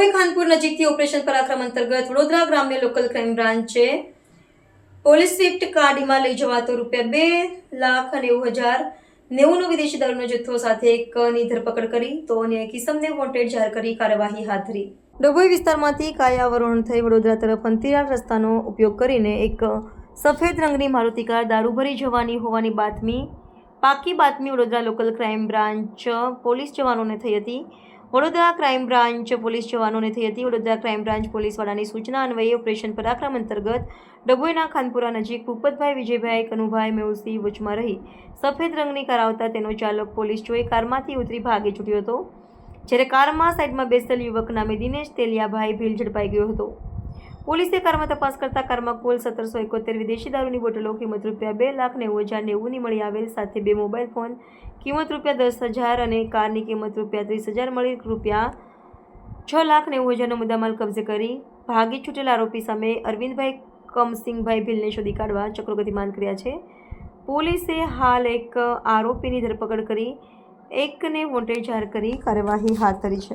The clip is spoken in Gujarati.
ડભોઈ ખાનપુર નજીકથી ઓપરેશન પરાક્રમ અંતર્ગત વડોદરા ગ્રામ્ય લોકલ ક્રાઇમ બ્રાન્ચે પોલીસ સ્વિફ્ટ ગાડીમાં લઈ જવાતો રૂપિયા બે લાખ નેવું હજાર નેવુંનો વિદેશી દારૂનો જથ્થો સાથે એકની ધરપકડ કરી, તો અન્ય કિસમને વોન્ટેડ જાહેર કરી કાર્યવાહી હાથ ધરી. ડભોઈ વિસ્તારમાંથી કાયાવરણ થઈ વડોદરા તરફ અંતિરાળ રસ્તાનો ઉપયોગ કરીને એક સફેદ રંગની મારુતિ કાર દારૂ ભરી જવાની હોવાની બાતમી પાકી બાતમી Vadodara local crime branch police જવાનોને થઈ હતી. વડોદરા ક્રાઇમ બ્રાન્ચ પોલીસ જવાનોને થઈ હતી. વડોદરા ક્રાઇમ બ્રાન્ચ પોલીસવાળાની સૂચના અન્વયે ઓપરેશન પરાક્રમ અંતર્ગત ડભોઈના ખાનપુરા નજીક ભૂપતભાઈ વિજયભાઈ, કનુભાઈ મેઉસી વચમાં રહી. સફેદ રંગની કાર આવતા તેનો ચાલક પોલીસ જોઈ કારમાંથી ઉતરી ભાગે છૂટ્યો હતો. જ્યારે કારમાં સાઈડમાં બેસેલ યુવક નામે દિનેશ તેલિયાભાઈ ભીલ ઝડપાઈ ગયો હતો. પોલીસે કારમાં તપાસ કરતા કારમાં કુલ સત્તરસો એકોતેર વિદેશી દારૂની બોટલો, કિંમત રૂપિયા બે લાખ નેવું હજાર નેવુંની મળી આવેલ, સાથે બે મોબાઈલ ફોન, કિંમત રૂપિયા દસ હજાર અને કારની કિંમત રૂપિયા ત્રીસ હજાર મળી રૂપિયા છ લાખ નેવું હજારનો મુદ્દામાલ કબજે કરી ભાગી છૂટેલા આરોપી સામે અરવિંદભાઈ કમસિંહભાઈ ભીલને શોધી કાઢવા ચક્રો ગતિમાન કર્યા છે. પોલીસે હાલ એક આરોપીની ધરપકડ કરી, એકને વોન્ટેડ જાહેર કરી કાર્યવાહી હાથ ધરી છે.